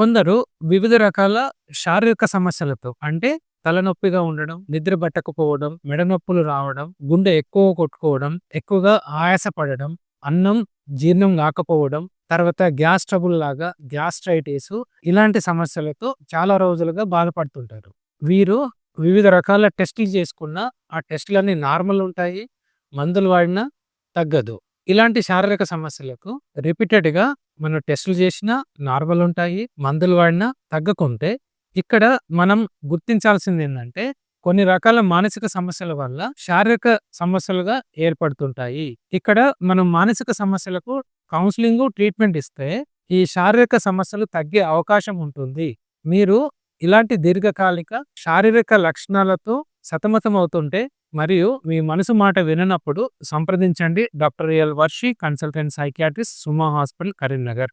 కొందరు వివిధ రకాల శారీరక సమస్యలతో అంటే తలనొప్పిగా ఉండడం, నిద్ర పట్టకపోవడం, మెడ నొప్పులు రావడం, గుండె ఎక్కువ కొట్టుకోవడం, ఎక్కువగా ఆయాసపడడం, అన్నం జీర్ణం కాకపోవడం, తర్వాత గ్యాస్ ట్రబుల్ లాగా గ్యాస్ట్రైటిస్ ఇలాంటి సమస్యలతో చాలా రోజులుగా బాధపడుతుంటారు. వీరు వివిధ రకాల టెస్టులు చేసుకున్న ఆ టెస్టులన్నీ నార్మల్ ఉంటాయి. మందులు వాడినా తగ్గదు. ఇలాంటి శారీరక సమస్యలకు రిపీటెడ్‌గా మనం టెస్టులు చేసినా నార్మల్ ఉంటాయి. మందులు వాడినా తగ్గకుంటే ఇక్కడ మనం గుర్తించాల్సింది ఏంటంటే కొన్ని రకాల మానసిక సమస్యల వల్ల శారీరక సమస్యలుగా ఏర్పడుతుంటాయి. ఇక్కడ మనం మానసిక సమస్యలకు కౌన్సిలింగ్ ట్రీట్మెంట్ ఇస్తే ఈ శారీరక సమస్యలు తగ్గే అవకాశం ఉంటుంది. మీరు ఇలాంటి దీర్ఘకాలిక శారీరక లక్షణాలతో సతమతమవుతుంటే మరియు మీ మనసు మాట విననప్పుడు సంప్రదించండి doctor L Varshi consultant psychiatrist Suma hospital Karimnagar.